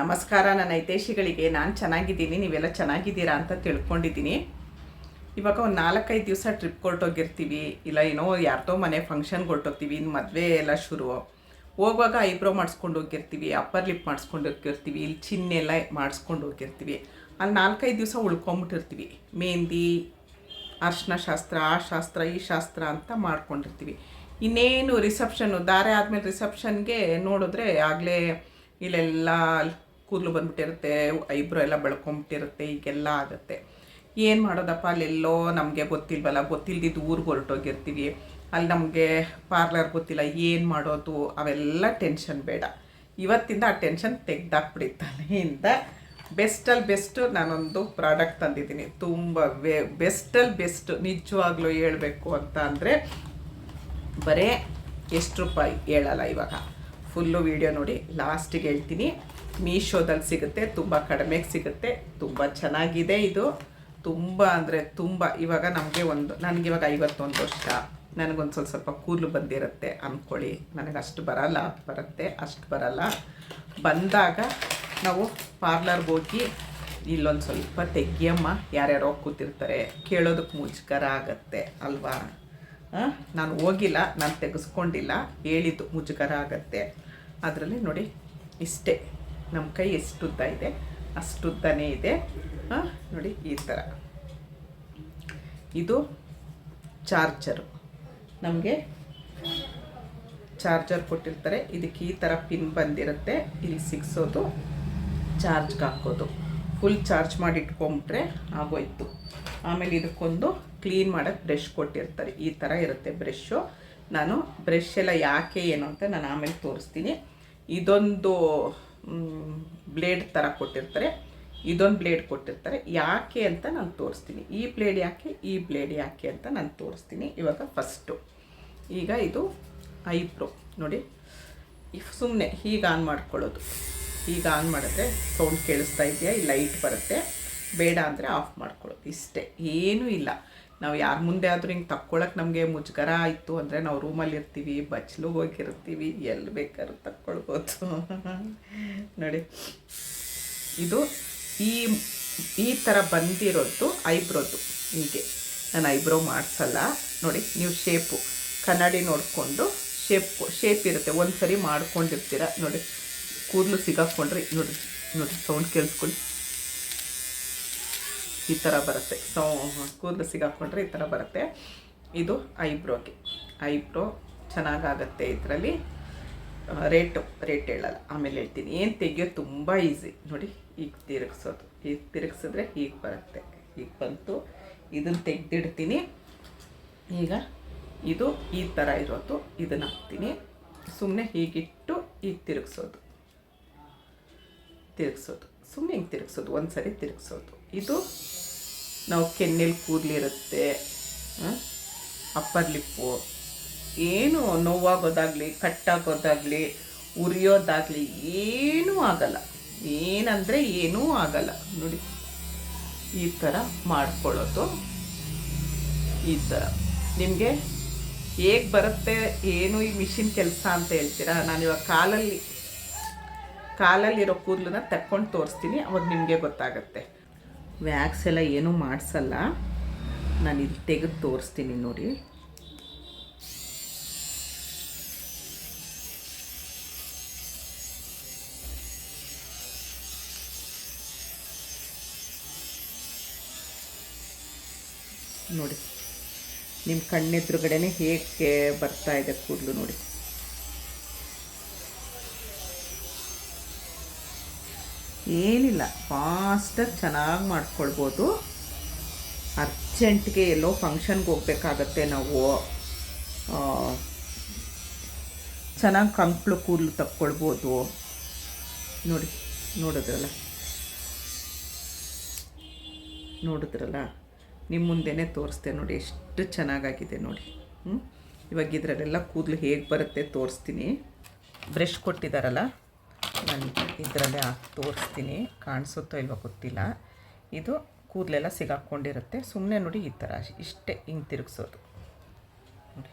ನಮಸ್ಕಾರ, ನನ್ನ ಹಿತೇಶಿಗಳಿಗೆ ನಾನು ಚೆನ್ನಾಗಿದ್ದೀನಿ, ನೀವೆಲ್ಲ ಚೆನ್ನಾಗಿದ್ದೀರಾ ಅಂತ ತಿಳ್ಕೊಂಡಿದ್ದೀನಿ. ಇವಾಗ ಒಂದು ನಾಲ್ಕೈದು ದಿವಸ ಟ್ರಿಪ್ ಕೊಟ್ಟೋಗಿರ್ತೀವಿ ಇಲ್ಲ, ಏನೋ ಯಾರ್ದೋ ಮನೆ ಫಂಕ್ಷನ್ಗೆ ಹೊರಟೋಗ್ತೀವಿ ಇನ್ನು ಮದುವೆ ಎಲ್ಲ ಶುರು. ಹೋಗುವಾಗ ಐಬ್ರೋ ಮಾಡಿಸ್ಕೊಂಡು ಹೋಗಿರ್ತೀವಿ ಅಪ್ಪರ್ ಲಿಪ್ ಮಾಡಿಸ್ಕೊಂಡು ಹೋಗಿರ್ತೀವಿ, ಇಲ್ಲಿ ಚಿನ್ನೆಲ್ಲ ಮಾಡಿಸ್ಕೊಂಡು ಹೋಗಿರ್ತೀವಿ. ಅಲ್ಲಿ ನಾಲ್ಕೈದು ದಿವಸ ಉಳ್ಕೊಂಬಿಟ್ಟಿರ್ತೀವಿ. ಮೆಹಂದಿ, ಅರ್ಶನ ಶಾಸ್ತ್ರ, ಆ ಶಾಸ್ತ್ರ, ಈ ಶಾಸ್ತ್ರ ಅಂತ ಮಾಡ್ಕೊಂಡಿರ್ತೀವಿ. ಇನ್ನೇನು ರಿಸೆಪ್ಷನ್ನು ದಾರೆ ಆದಮೇಲೆ ರಿಸೆಪ್ಷನ್ಗೆ ನೋಡಿದ್ರೆ ಆಗಲೇ ಇಲ್ಲೆಲ್ಲ ಕೂದಲು ಬಂದ್ಬಿಟ್ಟಿರುತ್ತೆ, ಐಬ್ರೋ ಎಲ್ಲ ಬೆಳ್ಕೊಂಬಿಟ್ಟಿರುತ್ತೆ, ಈಗೆಲ್ಲ ಆಗುತ್ತೆ. ಏನು ಮಾಡೋದಪ್ಪ, ಅಲ್ಲೆಲ್ಲೋ ನಮಗೆ ಗೊತ್ತಿಲ್ವಲ್ಲ, ಗೊತ್ತಿಲ್ದಿದ್ದು ಊರಿಗೆ ಹೊರಟೋಗಿರ್ತೀವಿ. ಅಲ್ಲಿ ನಮಗೆ ಪಾರ್ಲರ್ ಗೊತ್ತಿಲ್ಲ, ಏನು ಮಾಡೋದು, ಅವೆಲ್ಲ ಟೆನ್ಷನ್ ಬೇಡ. ಇವತ್ತಿಂದ ಆ ಟೆನ್ಷನ್ ತೆಗ್ದಾಕ್ಬಿಡಿ ತಲೆಯಿಂದ ಬೆಸ್ಟಲ್ಲಿ ಬೆಸ್ಟು ನಾನೊಂದು ಪ್ರಾಡಕ್ಟ್ ತಂದಿದ್ದೀನಿ. ತುಂಬ ಬೆ, ಬೆಸ್ಟಲ್ಲಿ ಬೆಸ್ಟ್, ನಿಜವಾಗ್ಲೂ ಹೇಳಬೇಕು ಅಂತ ಅಂದರೆ ಬರೇ ಎಷ್ಟು ರೂಪಾಯಿ ಹೇಳಲ್ಲ ಇವಾಗ. ಫುಲ್ಲು ವೀಡಿಯೋ ನೋಡಿ, ಲಾಸ್ಟಿಗೆ ಹೇಳ್ತೀನಿ, ಮೀಶೋದಲ್ಲಿ ಸಿಗುತ್ತೆ, ತುಂಬ ಕಡಿಮೆಗೆ ಸಿಗುತ್ತೆ, ತುಂಬ ಚೆನ್ನಾಗಿದೆ ಇದು. ತುಂಬ ಅಂದರೆ ತುಂಬ, ಇವಾಗ ನಮಗೆ ಒಂದು ನನಗಿವಾಗ ಐವತ್ತೊಂದು ವರ್ಷ. ನನಗೊಂದು ಸ್ವಲ್ಪ ಸ್ವಲ್ಪ ಕೂದಲು ಬಂದಿರುತ್ತೆ ಅಂದ್ಕೊಳ್ಳಿ ನನಗೆ ಅಷ್ಟು ಬರಲ್ಲ, ಬರುತ್ತೆ, ಅಷ್ಟು ಬರಲ್ಲ. ಬಂದಾಗ ನಾವು ಪಾರ್ಲರ್ಗೆ ಹೋಗಿ ಇಲ್ಲೊಂದು ಸ್ವಲ್ಪ ತೆಗಿಯಮ್ಮ ಯಾರ್ಯಾರೋ ಕೂತಿರ್ತಾರೆ, ಕೇಳೋದಕ್ಕೆ ಮುಜುಗರ ಆಗತ್ತೆ, ಅಲ್ವಾ? ನಾನು ಹೋಗಿಲ್ಲ, ನಾನು ತೆಗೆಸ್ಕೊಂಡಿಲ್ಲ, ಹೇಳಿದ್ದು ಮುಜುಗರ ಆಗತ್ತೆ ಅದರಲ್ಲಿ ನೋಡಿ, ಇಷ್ಟೇ. ನಮ್ಮ ಕೈ ಎಷ್ಟುದ್ದ ಇದೆ, ಅಷ್ಟುದ್ದನೇ ಇದೆ. ಹಾಂ? ನೋಡಿ, ಈ ಥರ. ಇದು ಚಾರ್ಜರು. ನಮಗೆ ಚಾರ್ಜರ್ ಕೊಟ್ಟಿರ್ತಾರೆ. ಇದಕ್ಕೆ ಈ ಥರ ಪಿನ್ ಬಂದಿರುತ್ತೆ. ಇಲ್ಲಿ ಸಿಗ್ಸೋದು, ಚಾರ್ಜ್ಗೆ ಹಾಕೋದು. ಫುಲ್ ಚಾರ್ಜ್ ಮಾಡಿ ಇಟ್ಕೊಂಬಿಟ್ರೆ ಆಗೋಯ್ತು. ಆಮೇಲೆ ಇದಕ್ಕೊಂದು ಕ್ಲೀನ್ ಮಾಡೋಕ್ಕೆ ಬ್ರಷ್ ಕೊಟ್ಟಿರ್ತಾರೆ. ಈ ಥರ ಇರುತ್ತೆ ಬ್ರಷ್ಷು ನಾನು ಬ್ರಷ್ ಎಲ್ಲ ಯಾಕೆ ಏನು ಅಂತ ನಾನು ಆಮೇಲೆ ತೋರಿಸ್ತೀನಿ. ಇದೊಂದು ಬ್ಲೇಡ್ ಥರ ಕೊಟ್ಟಿರ್ತಾರೆ. ಇದೊಂದು ಬ್ಲೇಡ್ ಕೊಟ್ಟಿರ್ತಾರೆ. ಯಾಕೆ ಅಂತ ನಾನು ತೋರಿಸ್ತೀನಿ. ಈ ಬ್ಲೇಡ್ ಯಾಕೆ, ಈ ಬ್ಲೇಡ್ ಯಾಕೆ ಅಂತ ನಾನು ತೋರಿಸ್ತೀನಿ. ಇವಾಗ ಫಸ್ಟು ಈಗ ಇದು ಐಬ್ರೋ ನೋಡಿ ಸುಮ್ಮನೆ ಹೀಗೆ ಆನ್ ಮಾಡ್ಕೊಳ್ಳೋದು. ಈಗ ಆನ್ ಮಾಡಿದ್ರೆ ಸೌಂಡ್ ಕೇಳಿಸ್ತಾ ಇದೆಯಾ? ಈ ಲೈಟ್ ಬರುತ್ತೆ. ಬೇಡ ಅಂದರೆ ಆಫ್ ಮಾಡ್ಕೊಳ್ಳೋದು. ಇಷ್ಟೇ. ಏನೂ ಇಲ್ಲ. ನಾವು ಯಾರ ಮುಂದೆ ಆದರೂ ಹಿಂಗೆ ತಕ್ಕೊಳಕ್ಕೆ ನಮಗೆ ಮುಜುಗರ ಆಯಿತು ಅಂದರೆ ನಾವು ರೂಮಲ್ಲಿ ಇರ್ತೀವಿ ಹೋಗಿರ್ತೀವಿ ಎಲ್ಲಿ ಬೇಕಾದ್ರೂ ತಕ್ಕೊಳ್ಬೋದು. ನೋಡಿ. ಇದು ಈ ಈ ಥರ ಬಂದಿರೋದು ಐಬ್ರೋದು. ಹೀಗೆ. ನಾನು ಐಬ್ರೋ ಮಾಡಿಸಲ್ಲ. ನೋಡಿ, ನೀವು ಶೇಪು ಕನ್ನಡಿ ನೋಡಿಕೊಂಡು ಶೇಪ್ ಶೇಪ್ ಇರುತ್ತೆ. ಒಂದು ಸರಿ ಮಾಡ್ಕೊಂಡಿರ್ತೀರ. ನೋಡಿ, ಕೂದಲು ಸಿಗಾಕೊಂಡ್ರೆ ನೋಡಿ ನೋಡಿ ಸೌಂಡ್ ಕೇಳಿಸ್ಕೊಳ್ಳಿ. ಈ ಥರ ಬರುತ್ತೆ. ಸೌ ಕೂದಲು ಸಿಗಾಕೊಂಡ್ರೆ ಈ ಥರ ಬರುತ್ತೆ. ಇದು ಐಬ್ರೋಗೆ ಐಬ್ರೋ ಚೆನ್ನಾಗಾಗತ್ತೆ ಇದರಲ್ಲಿ. ರೇಟು, ರೇಟ್ ಹೇಳಲ್ಲ, ಆಮೇಲೆ ಹೇಳ್ತೀನಿ. ಏನು ತೆಗಿಯೋದು ತುಂಬ ಈಸಿ. ನೋಡಿ, ಈಗ ತಿರುಗಿಸೋದು. ಈಗ ತಿರುಗಿಸಿದ್ರೆ ಹೀಗೆ ಬರುತ್ತೆ. ಹೀಗೆ ಬಂತು. ಇದನ್ನು ತೆಗೆದಿಡ್ತೀನಿ. ಈಗ ಇದು ಈ ಥರ ಇರೋದು. ಇದನ್ನು ಹಾಕ್ತೀನಿ. ಸುಮ್ಮನೆ ಹೀಗಿಟ್ಟು ಈಗ ತಿರುಗಿಸೋದು. ತಿರುಗಿಸೋದು. ಸುಮ್ಮನೆ ಹಿಂಗೆ ತಿರುಗಿಸೋದು, ಒಂದು ಸರಿ ತಿರುಗಿಸೋದು. ಇದು ನಾವು ಕೆನ್ನೆಲಿ ಕೂದಲಿರುತ್ತೆ ಅಪ್ಪರ್ ಲಿಪ್ಪು. ಏನು ನೋವಾಗೋದಾಗಲಿ, ಕಟ್ಟಾಗೋದಾಗಲಿ, ಉರಿಯೋದಾಗಲಿ ಏನೂ ಆಗಲ್ಲ. ಏನಂದರೆ ಏನೂ ಆಗಲ್ಲ. ನೋಡಿ, ಈ ಥರ ಮಾಡ್ಕೊಳ್ಳೋದು. ಈ ಥರ. ನಿಮಗೆ ಹೇಗೆ ಬರುತ್ತೆ, ಏನು ಈ ಮಿಷಿನ್ ಕೆಲಸ ಅಂತ ಹೇಳ್ತೀರಾ? ನಾನು ಇವಾಗ ಕಾಲಲ್ಲಿ ಕಾಲಲ್ಲಿರೋ ಕೂದಲನ್ನ ತಕ್ಕೊಂಡು ತೋರಿಸ್ತೀನಿ, ಅವಾಗ ನಿಮಗೆ ಗೊತ್ತಾಗತ್ತೆ. ವ್ಯಾಕ್ಸ್ ಎಲ್ಲ ಏನೂ ಮಾಡಿಸಲ್ಲ. ನಾನು ಇಲ್ಲಿ ತೆಗೆದು ತೋರಿಸ್ತೀನಿ ನೋಡಿ. ನೋಡಿ. ನಿಮ್ಮ ಕಣ್ಣೆದುರುಗಡೆನೆ ಹೇಗೆ ಬರ್ತಾ ಇದೆ ಕೂದಲು ನೋಡಿ. ಏನಿಲ್ಲ. ಫಾಸ್ಟಾಗಿ ಚೆನ್ನಾಗಿ ಮಾಡ್ಕೊಳ್ಬೋದು. ಅರ್ಜೆಂಟ್ಗೆ ಎಲ್ಲೋ ಫಂಕ್ಷನ್ಗೆ ಹೋಗ್ಬೇಕಾಗತ್ತೆ ನಾವು. ಚೆನ್ನಾಗಿ ಕಂಪ್ಳು ಕೂದಲು ತಕ್ಕೊಳ್ಬೋದು ನೋಡಿ, ನೋಡಿದ್ರಲ್ಲ? ನೋಡಿದ್ರಲ್ಲ? ನಿಮ್ಮ ಮುಂದೆನೇ ತೋರಿಸ್ದೆ ನೋಡಿ, ಎಷ್ಟು ಚೆನ್ನಾಗಾಗಿದೆ ನೋಡಿ. ಹ್ಞೂ ಇವಾಗ ಇದರಲ್ಲೆಲ್ಲ ಕೂದಲು ಹೇಗೆ ಬರುತ್ತೆ ತೋರಿಸ್ತೀನಿ. ಬ್ರಷ್ ಕೊಟ್ಟಿದ್ದಾರಲ್ಲ ನಾನು ಇದರಲ್ಲೇ ತೋರಿಸ್ತೀನಿ. ಕಾಣಿಸುತ್ತೋ ಇಲ್ವೋ ಗೊತ್ತಿಲ್ಲ. ಇದು ಕೂದಲೆಲ್ಲ ಸಿಗಾಕ್ಕೊಂಡಿರುತ್ತೆ ಸುಮ್ಮನೆ ನೋಡಿ ಈ ಥರ ಇಷ್ಟೇ ಹಿಂಗೆ ತಿರುಗಿಸೋದು. ನೋಡಿ,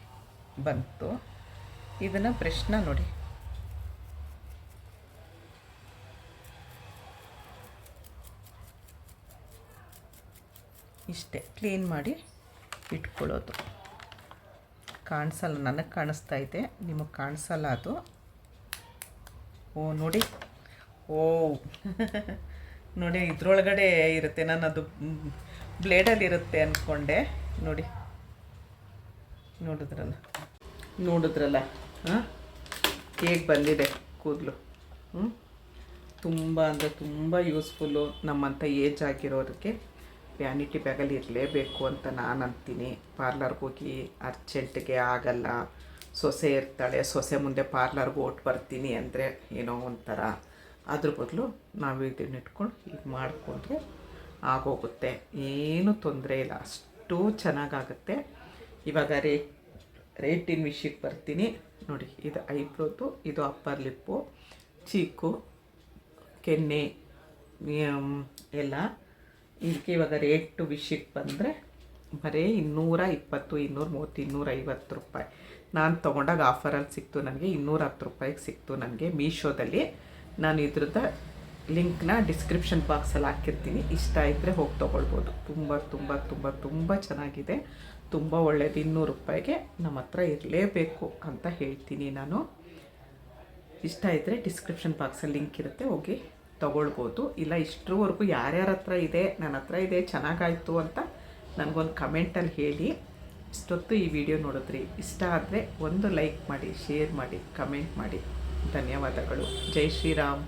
ಬಂತು. ಇದನ್ನು ಬ್ರಷ್ನ ನೋಡಿ. ಇಷ್ಟೇ, ಕ್ಲೀನ್ ಮಾಡಿ ಇಟ್ಕೊಳ್ಳೋದು. ಕಾಣಿಸಲ್ಲ, ನನಗೆ ಕಾಣಿಸ್ತಾ ಇದೆ. ನಿಮಗೆ ಕಾಣಿಸಲ್ಲ ಅದು. ಓ, ನೋಡಿ. ಓ. ನೋಡಿ, ಇದ್ರೊಳಗಡೆ ಇರುತ್ತೆ. ನಾನು ಅದು ಬ್ಲೇಡಲ್ಲಿ ಇರುತ್ತೆ ಅಂದ್ಕೊಂಡೆ ನೋಡಿ. ನೋಡಿದ್ರಲ್ಲ. ನೋಡಿದ್ರಲ್ಲ. ಹಾಂ? ಹೇಗೆ ಬಂದಿದೆ ಕೂದಲು? ಹ್ಞೂ ತುಂಬ ಅಂದರೆ ತುಂಬ ಯೂಸ್ಫುಲ್ಲು ನಮ್ಮಂಥ ಏಜ್ ಆಗಿರೋರಿಗೆ ವ್ಯಾನಿಟಿ ಬ್ಯಾಗಲ್ಲಿ ಇರಲೇಬೇಕು ಅಂತ ನಾನು ಅಂತೀನಿ ಪಾರ್ಲರ್ಗೆ ಹೋಗಿ ಅರ್ಜೆಂಟ್ಗೆ ಆಗಲ್ಲ. ಸೊಸೆ ಇರ್ತಾಳೆ, ಸೊಸೆ ಮುಂದೆ ಪಾರ್ಲರ್ಗೆ ಓಟ್ ಬರ್ತೀನಿ ಅಂದರೆ ಏನೋ ಒಂಥರ. ಅದ್ರ ಬದಲು ನಾವು ಇದನ್ನ ಇಟ್ಕೊಂಡು ಇದು ಮಾಡಿಕೊಂಡ್ರೆ ಆಗೋಗುತ್ತೆ. ಏನೂ ತೊಂದರೆ ಇಲ್ಲ. ಅಷ್ಟು ಚೆನ್ನಾಗಾಗುತ್ತೆ. ಇವಾಗ ರೇಟ್ ರೇಟಿನ ವಿಷಯಕ್ಕೆ ಬರ್ತೀನಿ. ನೋಡಿ, ಇದು ಐಬ್ರೋದು, ಇದು ಅಪ್ಪರ್ ಲಿಪ್ಪು ಚೀಕು ಕೆನ್ನೆ ಎಲ್ಲ. ಇದಕ್ಕೆ ಇವಾಗ ರೇಟು ವಿಷಯಕ್ಕೆ ಬಂದರೆ ಬರೀ ಇನ್ನೂರ ಇಪ್ಪತ್ತು, ಇನ್ನೂರ ಮೂವತ್ತು, ಇನ್ನೂರ ಐವತ್ತು ರೂಪಾಯಿ. ನಾನು ತೊಗೊಂಡಾಗ ಆಫರಲ್ಲಿ ಸಿಕ್ತು ನನಗೆ, ಇನ್ನೂರ ಹತ್ತು ರೂಪಾಯಿಗೆ ಸಿಕ್ತು ನನಗೆ ಮೀಶೋದಲ್ಲಿ ನಾನು ಇದ್ರದ್ದು ಲಿಂಕ್ನ ಡಿಸ್ಕ್ರಿಪ್ಷನ್ ಬಾಕ್ಸಲ್ಲಿ ಹಾಕಿರ್ತೀನಿ. ಇಷ್ಟ ಇದ್ದರೆ ಹೋಗಿ ತೊಗೊಳ್ಬೋದು. ತುಂಬ ತುಂಬ ತುಂಬ ತುಂಬ ಚೆನ್ನಾಗಿದೆ. ತುಂಬ ಒಳ್ಳೆಯದು ಇನ್ನೂರು ರೂಪಾಯಿಗೆ ನಮ್ಮ ಹತ್ರ ಇರಲೇಬೇಕು ಅಂತ ಹೇಳ್ತೀನಿ ನಾನು. ಇಷ್ಟ ಇದ್ದರೆ ಡಿಸ್ಕ್ರಿಪ್ಷನ್ ಬಾಕ್ಸಲ್ಲಿ ಲಿಂಕ್ ಇರುತ್ತೆ, ಹೋಗಿ ತೊಗೊಳ್ಬೋದು. ಇಲ್ಲ, ಇಷ್ಟರವರೆಗೂ ಯಾರ್ಯಾರ ಹತ್ರ ಇದೆ ನನ್ನ ಹತ್ರ ಇದೆ, ಚೆನ್ನಾಗಾಯಿತು ಅಂತ ನನಗೊಂದು ಕಮೆಂಟಲ್ಲಿ ಹೇಳಿ. ಇಷ್ಟೊತ್ತು ಈ ವಿಡಿಯೋ ನೋಡಿದ್ರಿ. ಇಷ್ಟ ಆದರೆ ಒಂದು ಲೈಕ್ ಮಾಡಿ, ಶೇರ್ ಮಾಡಿ, ಕಮೆಂಟ್ ಮಾಡಿ. ಧನ್ಯವಾದಗಳು. ಜೈ ಶ್ರೀರಾಮ್.